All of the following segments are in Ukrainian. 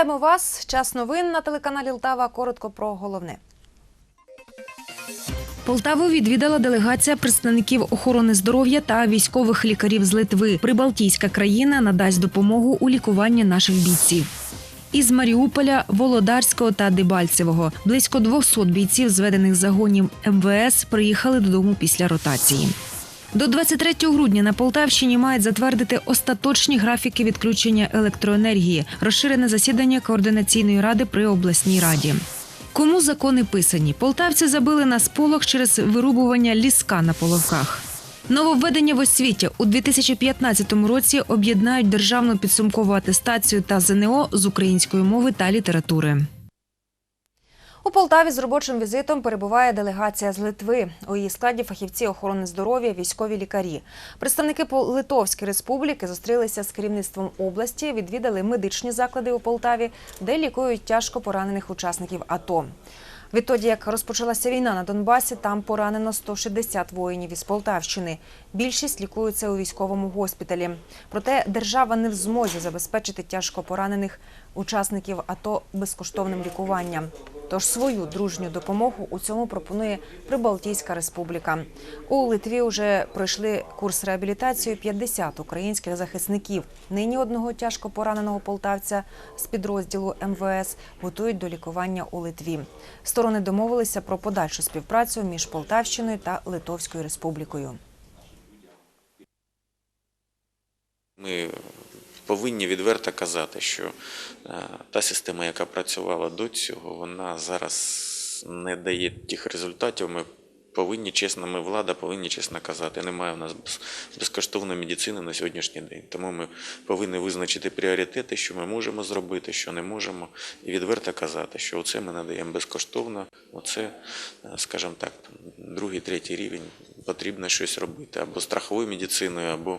Вітаємо вас. Час новин на телеканалі Лтава. Коротко про головне. Полтаву відвідала делегація представників охорони здоров'я та військових лікарів з Литви. Прибалтійська країна надасть допомогу у лікуванні наших бійців. Із Маріуполя, Володарського та Дебальцевого близько 200 бійців зведених загонів МВС приїхали додому після ротації. До 23 грудня на Полтавщині мають затвердити остаточні графіки відключення електроенергії, розширене засідання координаційної ради при обласній раді. Кому закони писані? Полтавці забили на сполох через вирубування ліска на половках. Нововведення в освіті у 2015 році об'єднають державну підсумкову атестацію та ЗНО з української мови та літератури. У Полтаві з робочим візитом перебуває делегація з Литви. У її складі фахівці охорони здоров'я, військові лікарі. Представники Литовської республіки зустрілися з керівництвом області, відвідали медичні заклади у Полтаві, де лікують тяжко поранених учасників АТО. Відтоді, як розпочалася війна на Донбасі, там поранено 160 воїнів із Полтавщини. Більшість лікуються у військовому госпіталі. Проте держава не в змозі забезпечити тяжко поранених учасників АТО безкоштовним лікуванням. Тож свою дружню допомогу у цьому пропонує Прибалтійська республіка. У Литві вже пройшли курс реабілітації 50 українських захисників. Нині одного тяжко пораненого полтавця з підрозділу МВС готують до лікування у Литві. Сторони домовилися про подальшу співпрацю між Полтавщиною та Литовською республікою. Ми повинні відверто казати, що е, та система, яка працювала до цього, вона зараз не дає тих результатів. Ми повинні чесно, ми влада повинні чесно казати. Немає в нас безкоштовної медицини на сьогоднішній день. Тому ми повинні визначити пріоритети, що ми можемо зробити, що не можемо, і відверто казати, що оце ми надаємо безкоштовно. Оце, е, скажімо так, другий, третій рівень потрібно щось робити або страховою медициною, або,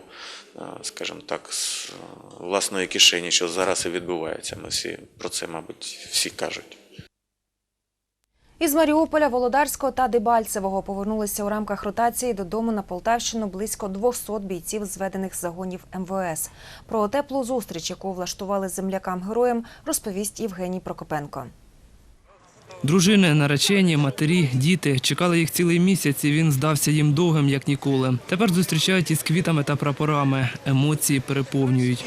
е, скажімо так, з е, власної кишені, що зараз і відбувається. Ми всі про це, мабуть, всі кажуть. Із Маріуполя, Володарського та Дебальцевого повернулися у рамках ротації додому на Полтавщину близько 200 бійців зведених з загонів МВС. Про теплу зустріч, яку влаштували землякам-героям, розповість Євгеній Прокопенко. Дружини, наречені, матері, діти чекали їх цілий місяць, і він здався їм довгим, як ніколи. Тепер зустрічають із квітами та прапорами. Емоції переповнюють.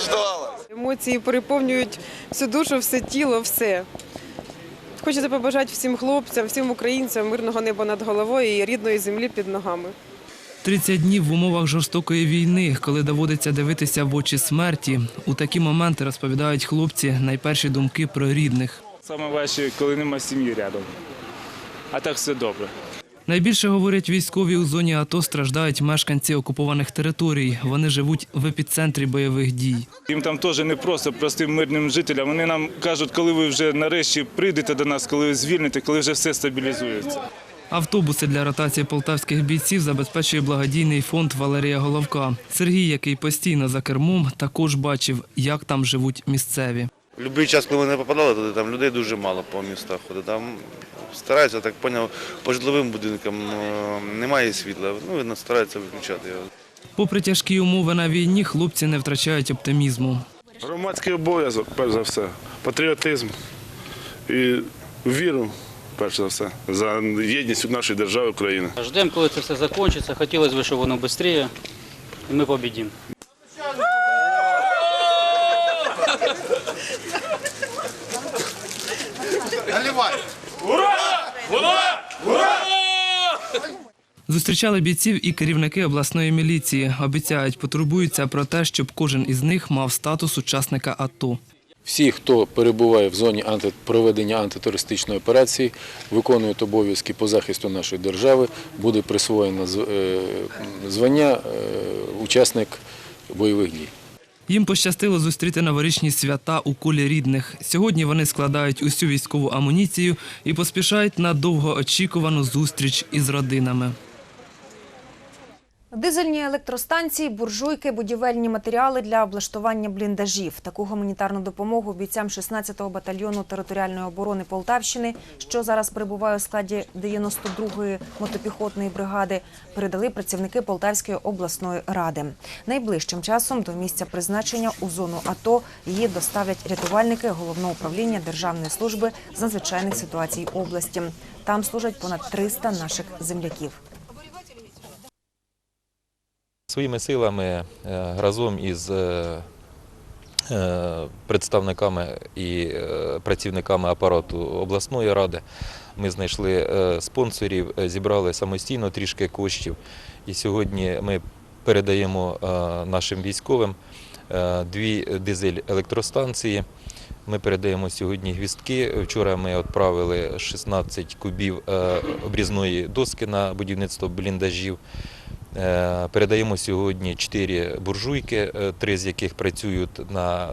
Дождалась. Емоції переповнюють всю душу, все тіло, все. Хочеться побажати всім хлопцям, всім українцям мирного неба над головою і рідної землі під ногами. 30 днів в умовах жорстокої війни, коли доводиться дивитися в очі смерті. У такі моменти розповідають хлопці найперші думки про рідних. Саме важче, коли нема сім'ї рядом. А так все добре. Найбільше говорять військові у зоні АТО страждають мешканці окупованих територій. Вони живуть в епіцентрі бойових дій. Їм там теж не просто простим мирним жителям. Вони нам кажуть, коли ви вже нарешті прийдете до нас, коли ви звільните, коли вже все стабілізується. Автобуси для ротації полтавських бійців забезпечує благодійний фонд Валерія Головка. Сергій, який постійно за кермом, також бачив, як там живуть місцеві. Любий час, коли не попадали туди, там людей дуже мало по містах ходить. Там стараються, так поняв, по житловим будинкам е, немає світла. Ну, видно, стараються виключати його. Попри тяжкі умови на війні, хлопці не втрачають оптимізму. Громадський обов'язок, перш за все, патріотизм і віру, перш за все, за єдність нашої держави України. Ждемо, коли це все закінчиться. Хотілося б, щоб воно швидше, і ми побідімо. Зустрічали бійців і керівники обласної міліції. Обіцяють, потурбуються про те, щоб кожен із них мав статус учасника АТО. Всі, хто перебуває в зоні проведення антитерористичної операції, виконують обов'язки по захисту нашої держави, буде присвоєно е, звання е, учасник бойових дій. Їм пощастило зустріти новорічні свята у колі рідних. Сьогодні вони складають усю військову амуніцію і поспішають на довгоочікувану зустріч із родинами. Дизельні електростанції, буржуйки, будівельні матеріали для облаштування бліндажів. Таку гуманітарну допомогу бійцям 16-го батальйону територіальної оборони Полтавщини, що зараз перебуває у складі 92-ї мотопіхотної бригади, передали працівники Полтавської обласної ради. Найближчим часом до місця призначення у зону АТО її доставлять рятувальники головного управління Державної служби з надзвичайних ситуацій області. Там служать понад 300 наших земляків. Своїми силами е, разом із е, е, представниками і працівниками апарату обласної ради ми знайшли спонсорів, зібрали самостійно трішки коштів. І сьогодні ми передаємо нашим військовим дві дизель-електростанції. Ми передаємо сьогодні гвістки. Вчора ми відправили 16 кубів обрізної доски на будівництво бліндажів. Е, Передаємо сьогодні чотири буржуйки, е, три з яких працюють на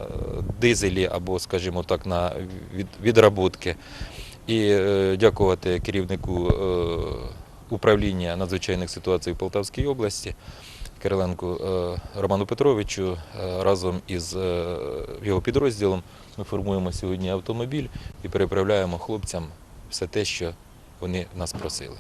дизелі або, скажімо так, на від- відработки. І е, дякувати керівнику управління надзвичайних ситуацій в Полтавській області Кириленку Роману Петровичу разом із його підрозділом. Ми формуємо сьогодні автомобіль і переправляємо хлопцям все те, що вони нас просили.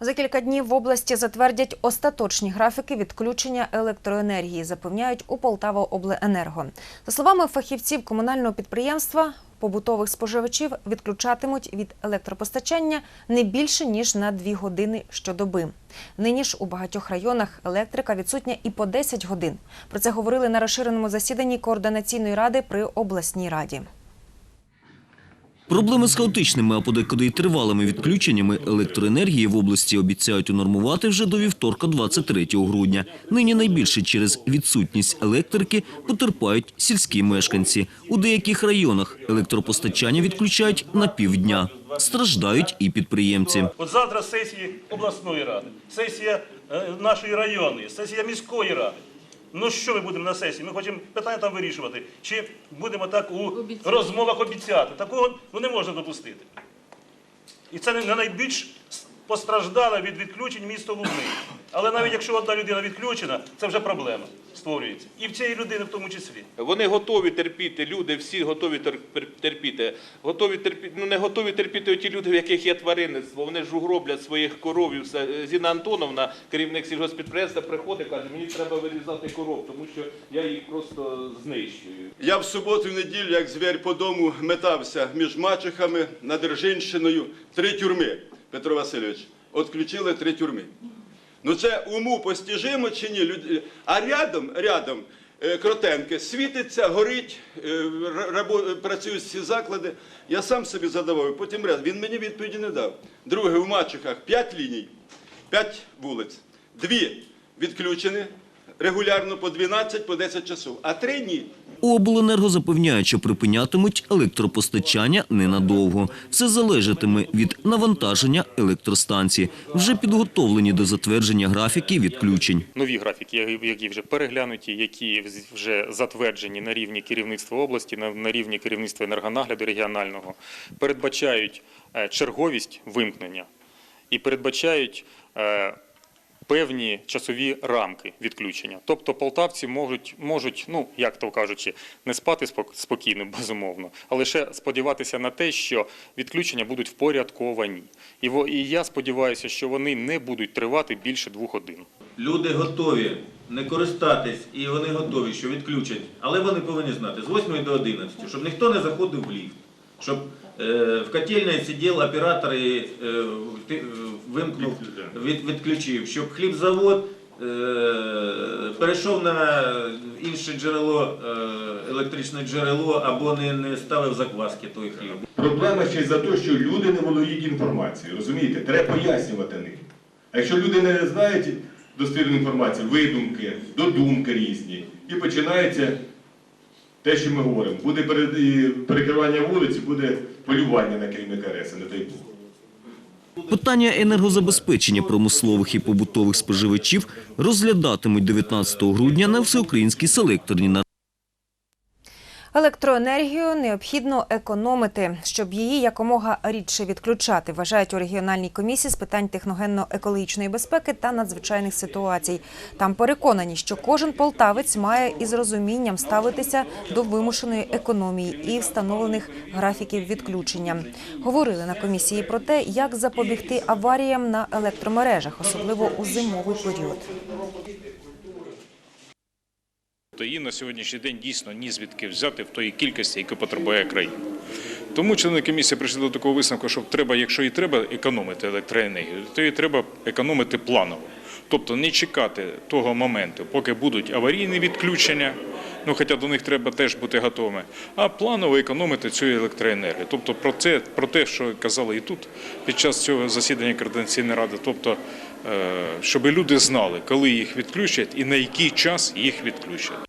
За кілька днів в області затвердять остаточні графіки відключення електроенергії, запевняють у Полтава обленерго. За словами фахівців комунального підприємства, побутових споживачів відключатимуть від електропостачання не більше ніж на 2 години щодоби. Нині ж у багатьох районах електрика відсутня і по 10 годин. Про це говорили на розширеному засіданні координаційної ради при обласній раді. Проблеми з хаотичними, а подекуди й тривалими відключеннями електроенергії в області обіцяють унормувати вже до вівторка 23 грудня. Нині найбільше через відсутність електрики потерпають сільські мешканці. У деяких районах електропостачання відключають на півдня. Страждають і підприємці. От завтра сесії обласної ради, сесія е, нашої районної, сесія міської ради. Ну що ми будемо на сесії? Ми хочемо питання там вирішувати. Чи будемо так у розмовах обіцяти? Такого ну, не можна допустити. І це не найбільш постраждале від відключень місто Лубни. Але навіть якщо одна людина відключена, це вже проблема створюється. І в цієї людини в тому числі. Вони готові терпіти, люди всі готові тер- терпіти. Готові терпіти, ну не готові терпіти ті люди, в яких є тваринництво. Вони ж угроблять своїх коров. і все. Зіна Антоновна, керівник сільгоспідприємства, приходить, каже, мені треба вирізати коров, тому що я їх просто знищую. Я в суботу і неділю, як звір по дому, метався між мачехами, Надержинщиною. Три тюрми, Петро Васильович. Отключили три тюрми. Ну це уму постіжимо чи ні? А рядом, рядом е, Кротенки світиться, горить, е, працюють всі заклади. Я сам собі задавав, потім ряд. Він мені відповіді не дав. Друге, в Мачехах п'ять ліній, п'ять вулиць. Дві відключені регулярно по 12, по 10 часов, а три ні. Обленерго запевняють, що припинятимуть електропостачання ненадовго. Все залежатиме від навантаження електростанції. Вже підготовлені до затвердження графіки відключень. нові графіки, які- вже переглянуті, які вже затверджені на рівні керівництва області, на, на рівні керівництва енергонагляду регіонального, передбачають е, черговість вимкнення і передбачають е, певні часові рамки відключення. Тобто полтавці можуть, можуть, ну як то кажучи, не спати спок- спокійно, безумовно, а лише сподіватися на те, що відключення будуть впорядковані. І, я сподіваюся, що вони не будуть тривати більше двох годин. Люди готові не користатись, і вони готові, що відключать. Але вони повинні знати з 8 до 11, щоб ніхто не заходив в ліфт, щоб в котельні сидів оператор і е, е, вимкнув, відключив, щоб хлібзавод е, перейшов на інше джерело, е, електричне джерело або не, не ставив закваски той хліб. Проблема ще й за те, що люди не володіють інформацією. Розумієте? Треба пояснювати них. А якщо люди не знають достовірну інформацію, видумки, додумки різні, і починається те, що ми говоримо. Буде перекривання вулиці, буде полювання на керівника РЕСа, не дай Бог. Питання енергозабезпечення промислових і побутових споживачів розглядатимуть 19 грудня на всеукраїнській селекторній. Електроенергію необхідно економити, щоб її якомога рідше відключати, вважають у регіональній комісії з питань техногенно-екологічної безпеки та надзвичайних ситуацій. Там переконані, що кожен полтавець має із розумінням ставитися до вимушеної економії і встановлених графіків відключення. Говорили на комісії про те, як запобігти аваріям на електромережах, особливо у зимовий період. То її на сьогоднішній день дійсно ні звідки взяти в тої кількості, яку потребує країна. Тому члени комісії прийшли до такого висновку, що треба, якщо і треба економити електроенергію, то і треба економити планово. Тобто не чекати того моменту, поки будуть аварійні відключення, ну хоча до них треба теж бути готовими, а планово економити цю електроенергію. Тобто про це, про те, що казали і тут під час цього засідання Координаційної ради, тобто, е, щоб люди знали, коли їх відключать і на який час їх відключать.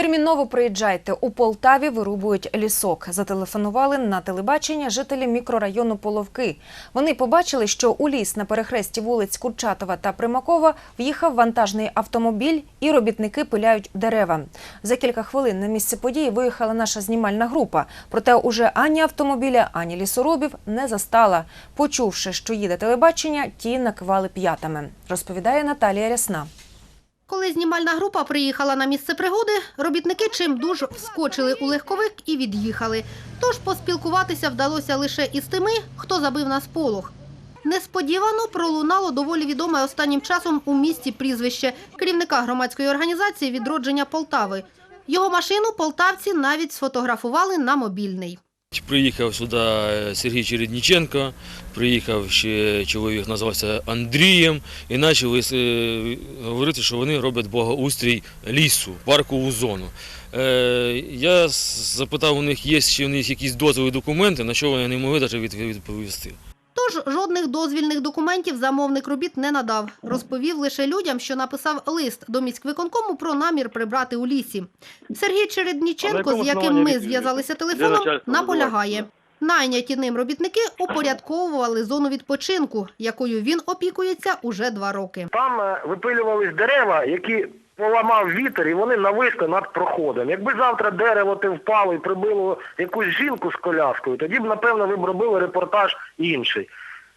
Терміново приїжджайте. У Полтаві вирубують лісок. Зателефонували на телебачення жителі мікрорайону Половки. Вони побачили, що у ліс на перехресті вулиць Курчатова та Примакова в'їхав вантажний автомобіль і робітники пиляють дерева. За кілька хвилин на місце події виїхала наша знімальна група. Проте уже ані автомобіля, ані лісоробів не застала. Почувши, що їде телебачення, ті накивали п'ятами. Розповідає Наталія Рясна. Коли знімальна група приїхала на місце пригоди, робітники чимдуж вскочили у легковик і від'їхали. Тож поспілкуватися вдалося лише із тими, хто забив на сполох. Несподівано пролунало доволі відоме останнім часом у місті прізвище керівника громадської організації «Відродження Полтави». Його машину полтавці навіть сфотографували на мобільний. Приїхав сюди е, Сергій Чередніченко, приїхав ще чоловік, називався Андрієм, і почали е, говорити, що вони роблять благоустрій лісу, паркову зону. Е, Я запитав у них, є чи у них якісь дозволи документи, на що вони не могли навіть відповісти. Тож жодних дозвільних документів замовник робіт не надав. Розповів лише людям, що написав лист до міськвиконкому про намір прибрати у лісі. Сергій Чередніченко, з яким ми зв'язалися телефоном, наполягає. Найняті ним робітники упорядковували зону відпочинку, якою він опікується уже два роки. Там е, випилювались дерева, які поламав вітер, і вони нависли над проходом. Якби завтра дерево те впало і прибило якусь жінку з коляскою, тоді б, напевно, ви б робили репортаж інший.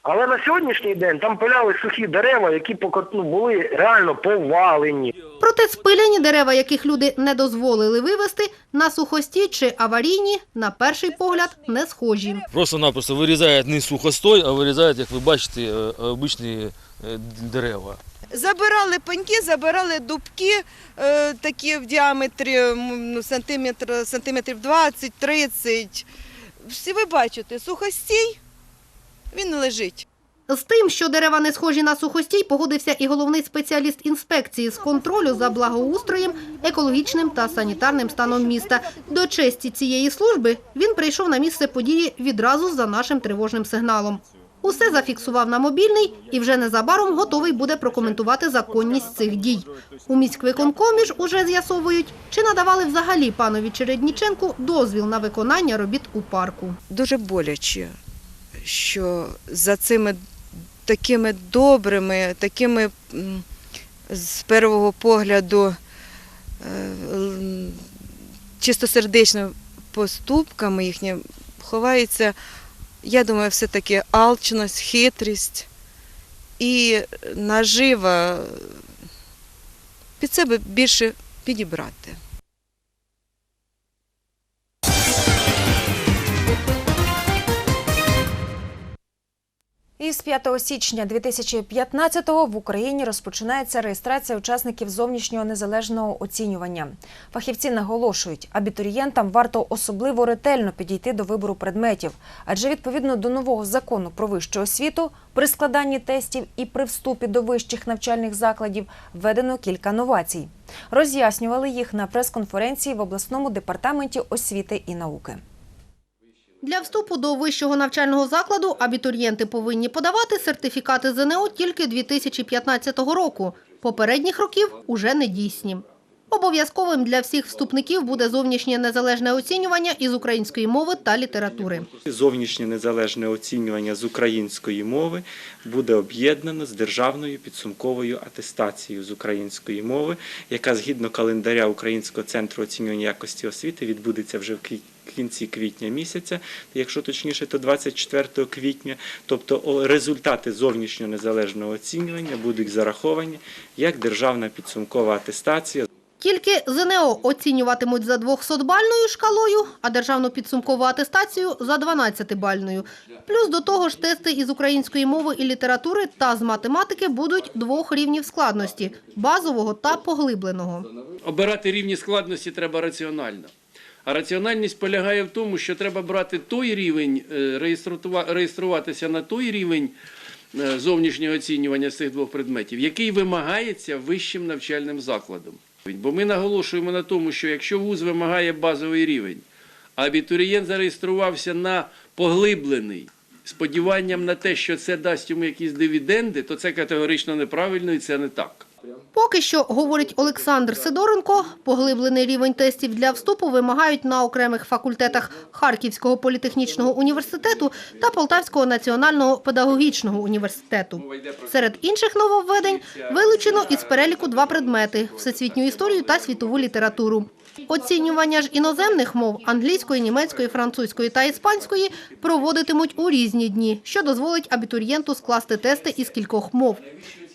Але на сьогоднішній день там пиляли сухі дерева, які ну, були реально повалені. Проте спиляні дерева, яких люди не дозволили вивезти, на сухості чи аварійні, на перший погляд, не схожі. Просто-напросто вирізають не сухостой, а вирізають, як ви бачите, е, обичні е, дерева. Забирали пеньки, забирали дубки е, такі в діаметрі ну, сантиметр, сантиметрів 20-30. Всі ви бачите, сухостій, він лежить. З тим, що дерева не схожі на сухостій, погодився і головний спеціаліст інспекції з контролю за благоустроєм, екологічним та санітарним станом міста. До честі цієї служби він прийшов на місце події відразу за нашим тривожним сигналом. Усе зафіксував на мобільний і вже незабаром готовий буде прокоментувати законність цих дій. У міськвиконкомі ж уже з'ясовують, чи надавали взагалі панові Чередніченку дозвіл на виконання робіт у парку. Дуже боляче, що за цими такими добрими, такими з першого погляду е, чистосердечними поступками їхніми ховається, я думаю, все-таки алчність, хитрість і нажива під себе більше підібрати. Із 5 січня 2015-го в Україні розпочинається реєстрація учасників зовнішнього незалежного оцінювання. Фахівці наголошують, абітурієнтам варто особливо ретельно підійти до вибору предметів, адже відповідно до нового закону про вищу освіту при складанні тестів і при вступі до вищих навчальних закладів введено кілька новацій. Роз'яснювали їх на прес-конференції в обласному департаменті освіти і науки. Для вступу до вищого навчального закладу абітурієнти повинні подавати сертифікати ЗНО тільки 2015 року. Попередніх років уже не дійсні. Обов'язковим для всіх вступників буде зовнішнє незалежне оцінювання із української мови та літератури. Зовнішнє незалежне оцінювання з української мови буде об'єднано з державною підсумковою атестацією з української мови, яка згідно календаря Українського центру оцінювання якості освіти відбудеться вже в квіт- кінці квітня місяця, якщо точніше, то 24 квітня. Тобто результати зовнішнього незалежного оцінювання будуть зараховані як державна підсумкова атестація. Тільки ЗНО оцінюватимуть за 200-бальною шкалою, а державну підсумкову атестацію – за 12-бальною. Плюс до того ж тести із української мови і літератури та з математики будуть двох рівнів складності – базового та поглибленого. Обирати рівні складності треба раціонально. А раціональність полягає в тому, що треба брати той рівень, е, реєструватися на той рівень е, зовнішнього оцінювання з цих двох предметів, який вимагається вищим навчальним закладом. Бо ми наголошуємо на тому, що якщо вуз вимагає базовий рівень, а абітурієнт зареєструвався на поглиблений, сподіванням на те, що це дасть йому якісь дивіденди, то це категорично неправильно і це не так. Поки що, говорить Олександр Сидоренко, поглиблений рівень тестів для вступу вимагають на окремих факультетах Харківського політехнічного університету та Полтавського національного педагогічного університету. Серед інших нововведень вилучено із переліку два предмети – всесвітню історію та світову літературу. Оцінювання ж іноземних мов – англійської, німецької, французької та іспанської – проводитимуть у різні дні, що дозволить абітурієнту скласти тести із кількох мов.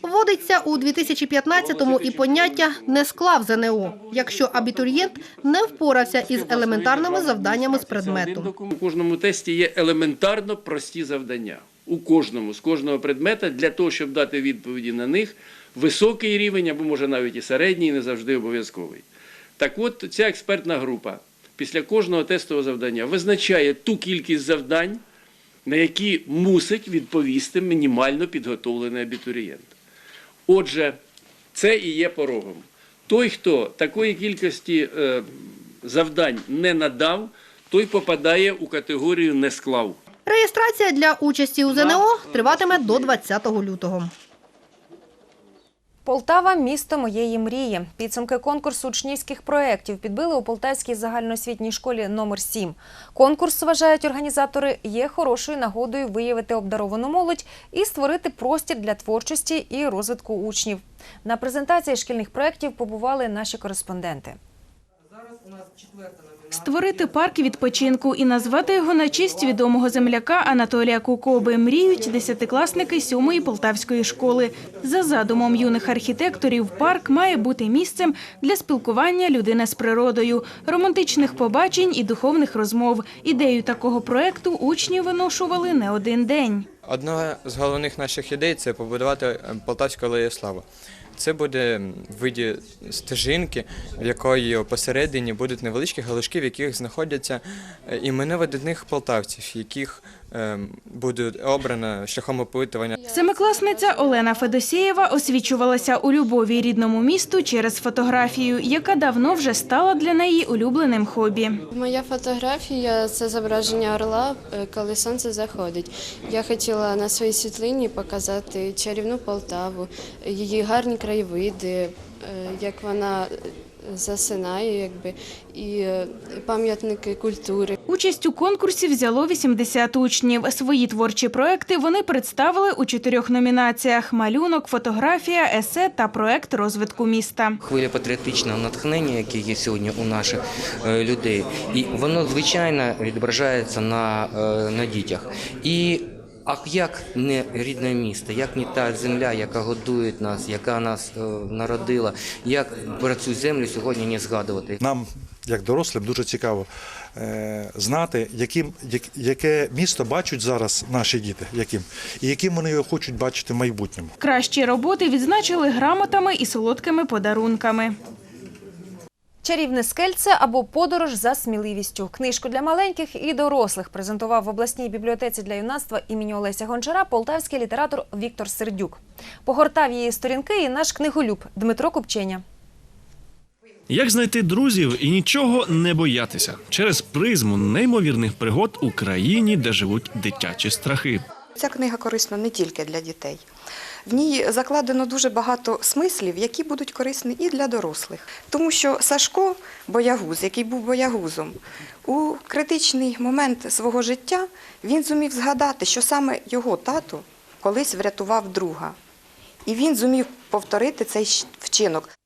Вводиться у 2015-му і поняття «не склав ЗНО», якщо абітурієнт не впорався із елементарними завданнями з предмету. У кожному тесті є елементарно прості завдання. У кожному, з кожного предмета, для того, щоб дати відповіді на них, високий рівень або може навіть і середній, не завжди обов'язковий. Так от ця експертна група після кожного тестового завдання визначає ту кількість завдань, на які мусить відповісти мінімально підготовлений абітурієнт. Отже, це і є порогом. Той, хто такої кількості е, завдань не надав, той попадає у категорію не склав. Реєстрація для участі у ЗНО триватиме до 20 лютого. Полтава місто моєї мрії. Підсумки конкурсу учнівських проєктів підбили у Полтавській загальноосвітній школі номер 7 Конкурс, вважають організатори, є хорошою нагодою виявити обдаровану молодь і створити простір для творчості і розвитку учнів. На презентації шкільних проєктів побували наші кореспонденти. Створити парк відпочинку і назвати його на честь відомого земляка Анатолія Кукоби мріють десятикласники сьомої полтавської школи. За задумом юних архітекторів, парк має бути місцем для спілкування людини з природою, романтичних побачень і духовних розмов. Ідею такого проекту учні виношували не один день. Одна з головних наших ідей це побудувати е, Полтавську алею слави. Це буде в виді стежинки, в якої посередині будуть невеличкі галушки, в яких знаходяться е, імена видатних полтавців, яких буде обрано шляхом опитування. Семикласниця Олена Федосєєва освічувалася у любові рідному місту через фотографію, яка давно вже стала для неї улюбленим хобі. Моя фотографія це зображення орла, е, коли сонце заходить. Я хотіла на своїй світлині показати чарівну Полтаву, її гарні краєвиди, е, як вона засинає, якби, і е, пам'ятники культури. Участь у конкурсі взяло 80 учнів. Свої творчі проекти вони представили у чотирьох номінаціях: малюнок, фотографія, есе та проект розвитку міста. хвиля патріотичного натхнення, яке є сьогодні у наших е, людей, і воно звичайно відображається на, е, на дітях. І а як не рідне місто, як не та земля, яка годує нас, яка нас е, народила, як про цю землю сьогодні не згадувати? Нам, як дорослим, дуже цікаво е, знати, яким, як, яке місто бачать зараз наші діти, яким, і яким вони його хочуть бачити в майбутньому. Кращі роботи відзначили грамотами і солодкими подарунками. Чарівне скельце або подорож за сміливістю. Книжку для маленьких і дорослих презентував в обласній бібліотеці для юнацтва імені Олеся Гончара полтавський літератор Віктор Сердюк. Погортав її сторінки і наш книголюб Дмитро Купченя. Як знайти друзів і нічого не боятися через призму неймовірних пригод у країні, де живуть дитячі страхи. Ця книга корисна не тільки для дітей. В ній закладено дуже багато смислів, які будуть корисні і для дорослих. Тому що Сашко, боягуз, який був боягузом, у критичний момент свого життя він зумів згадати, що саме його тато колись врятував друга. І він зумів повторити цей вчинок.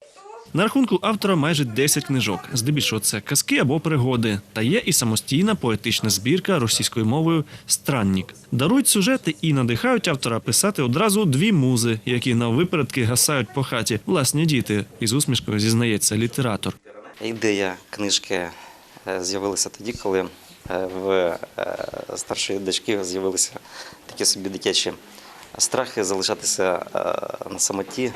На рахунку автора майже 10 книжок. Здебільшого це казки або пригоди. Та є і самостійна поетична збірка російською мовою Страннік. Дарують сюжети і надихають автора писати одразу дві музи, які на випередки гасають по хаті. Власні діти. Із усмішкою зізнається літератор. Ідея книжки е, з'явилася тоді, коли е, в е, старшої дочки з'явилися такі собі дитячі страхи залишатися на самоті.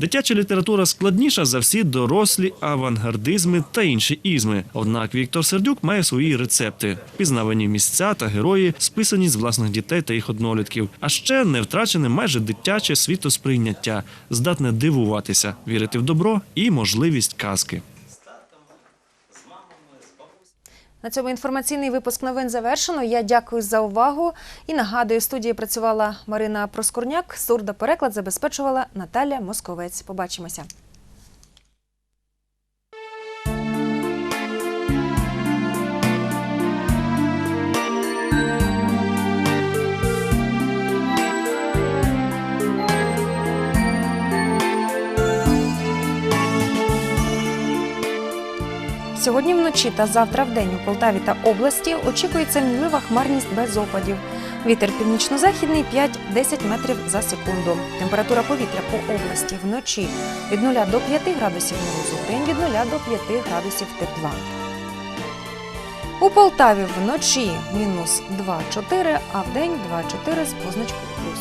Дитяча література складніша за всі дорослі авангардизми та інші ізми. Однак Віктор Сердюк має свої рецепти: пізнавані місця та герої, списані з власних дітей та їх однолітків. А ще не втрачене майже дитяче світосприйняття, здатне дивуватися, вірити в добро і можливість казки. На цьому інформаційний випуск новин завершено. Я дякую за увагу і нагадую, студії працювала Марина Проскурняк. Сурдопереклад забезпечувала Наталя Московець. Побачимося. Сьогодні вночі та завтра вдень у Полтаві та області очікується мінлива хмарність без опадів. Вітер північно-західний 5-10 метрів за секунду. Температура повітря по області вночі від 0 до 5 градусів морозу, вдень від 0 до 5 градусів тепла. У Полтаві вночі мінус 2-4, а вдень 2-4 з позначкою плюс.